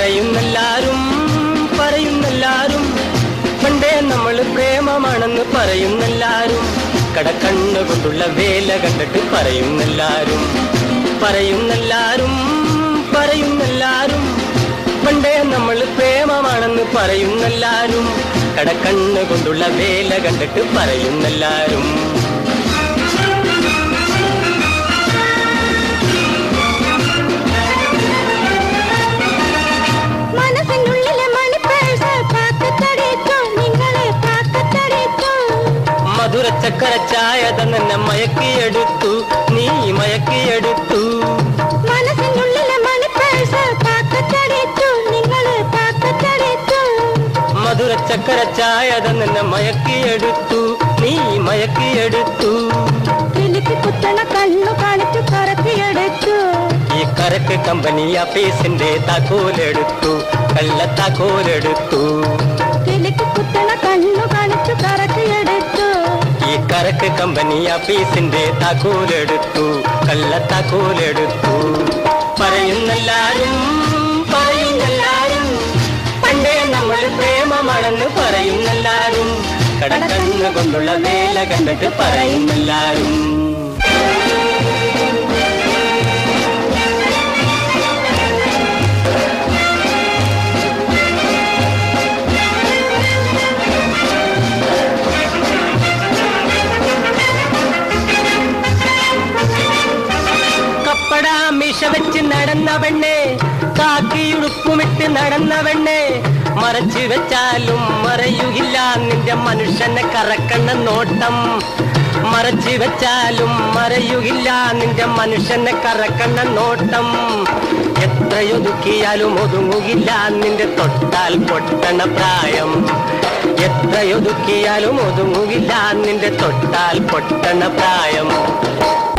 പറയുന്നെല്ലാരും പറയുന്നെല്ലാരും. പണ്ടേ നമ്മൾ പ്രേമമാണെന്ന് പറയുന്നെല്ലാരും. കടക്കണ്ണുകൊണ്ടുള്ള വേല കണ്ടിട്ട് പറയുന്നെല്ലാരും. പറയുന്നെല്ലാരും പറയുന്നെല്ലാരും. പണ്ടേ നമ്മൾ പ്രേമമാണെന്ന് പറയുന്നെല്ലാരും. കടക്കണ്ണുകൊണ്ടുള്ള വേല കണ്ടിട്ട് പറയുന്നെല്ലാരും. ചക്കര ചായ തന്നെ മയക്കിയെടുത്തു. നീ മയക്കിയെടുത്തു. മധുര ചക്കര ചായ തന്നെ മയക്കിയെടുത്തു. നീ മയക്കിയെടുത്തു. കണ്ണു കാണിച്ചു കറക്കിയെടുത്തു. ഈ കരക്ക് കമ്പനി ആഫീസിന്റെ താക്കോലെടുത്തു. കള്ള താക്കോലെടുത്തു ഈ കരക്ക് കമ്പനി ആഫീസിന്റെ താക്കോലെടുത്തു. കള്ള താക്കോലെടുത്തു. പറയുന്നെല്ലാരും പറയുന്നെല്ലാരും പണ്ടേ നമ്മൾ പ്രേമമാണെന്ന് പറയുന്നെല്ലാരും. കടക്കണ്ണ കൊണ്ടുള്ള വേല കണ്ടിട്ട് പറയുന്നെല്ലാരും. വെച്ച് നടന്ന പെണ്ണെ കാക്കിയുടുപ്പുമിട്ട് നടന്ന പെണ്ണേ മറച്ചു വെച്ചാലും മറയുകില്ല നിന്റെ മനുഷ്യനെ കറക്കണ്ണ നോട്ടം. മറച്ചു വെച്ചാലും മറയുകില്ല നിന്റെ മനുഷ്യനെ കറക്കണ്ണ നോട്ടം. എത്രയൊതുക്കിയാലും ഒതുങ്ങുകില്ല നിന്റെ തൊട്ടാൽ പൊട്ടണ പ്രായം. എത്രയൊതുക്കിയാലും ഒതുങ്ങുകില്ല നിന്റെ തൊട്ടാൽ പൊട്ടണ പ്രായം.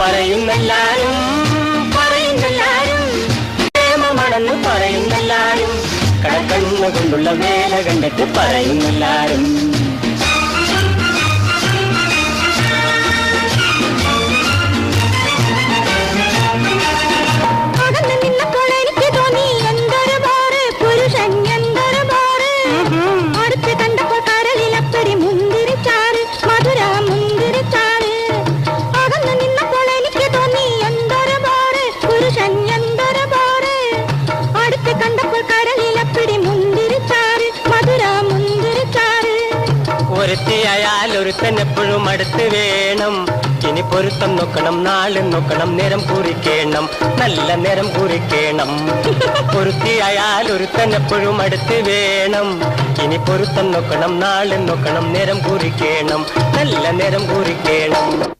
പറയുന്നെല്ലാരും കൊണ്ടുള്ള വേല കണ്ടിട്ട് പറയുന്നെല്ലാരും അകന്ന് ഒരുത്തിയായാൽ ഒരുത്തൻ എപ്പോഴും അടുത്ത് വേണം. ഇനി പൊരുത്തം നോക്കണം നാളെ നോക്കണം നേരം കുറിക്കേണം നല്ല നേരം കുറിക്കേണം. പൊരുത്തിയായാൽ ഒരുത്തൻ എപ്പോഴും അടുത്ത് വേണം. ഇനി പൊരുത്തം നോക്കണം നാളെ നോക്കണം നേരം കുറിക്കേണം നല്ല നേരം കുറിക്കണം.